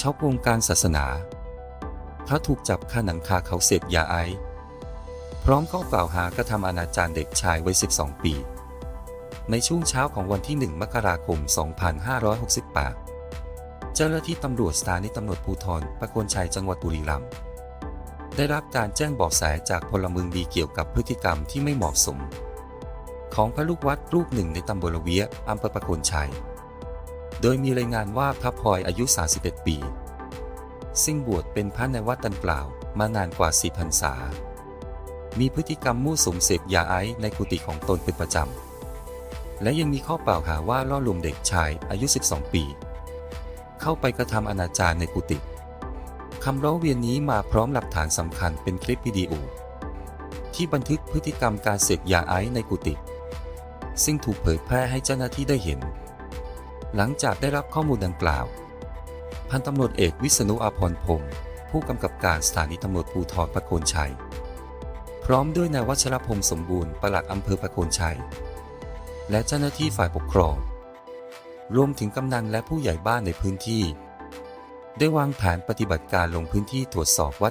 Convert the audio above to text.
ช่อกงการศาสนา พระถูกจับฆ่าหนังคาเขาเสพยาไอซ์พร้อมข้อกล่าวหากระทำอนาจารเด็กชายวัย 12 ปี ในช่วงเช้าของวันที่ 1 มกราคม 2568 เจ้าหน้าที่ตำรวจสถานีตำรวจภูธรประโคนชัยจังหวัดบุรีรัมย์ได้รับการแจ้งเบาะแสจากพลเมืองดีเกี่ยวกับพฤติกรรมที่ไม่เหมาะสม ของพระลูกวัดรูปหนึ่งในตำบลละเวียอำเภอประโคนชัย โดยมีรายงานว่าพระพลอยอายุ 31 ปี ซึ่งบวชเป็นพระในวัดดังกล่าวมานานกว่า4พรรษา มีพฤติกรรมมั่สมเสพยาไอซ์ในกุฏิของตนเป็นประจำ และยังมีข้อกล่าวหาว่าล่อลวงเด็กชายอายุ 12 ปี เข้าไปกระทำอนาจารในกุฏิคำร้องเรียนนี้มาพร้อมหลักฐานสำคัญเป็นคลิปวิดีโอ ที่บันทึกพฤติกรรมการเสพยาไอซ์ในกุฏิซึ่งถูกเผยแพร่ให้เจ้าหน้าที่ได้เห็น หลังจากได้รับข้อมูลดังกล่าว พันตำรวจเอกวิษณุอาภรณ์พงศ์ผู้กำกับการสถานีตำรวจภูธรประโคนชัย พร้อมด้วยนายวัชรพงศ์สมบูรณ์ปลัดอำเภอประโคนชัย และเจ้าหน้าที่ฝ่ายปกครอง รวมถึงกำนันและผู้ใหญ่บ้านในพื้นที่ ได้วางแผนปฏิบัติการลงพื้นที่ตรวจสอบวัด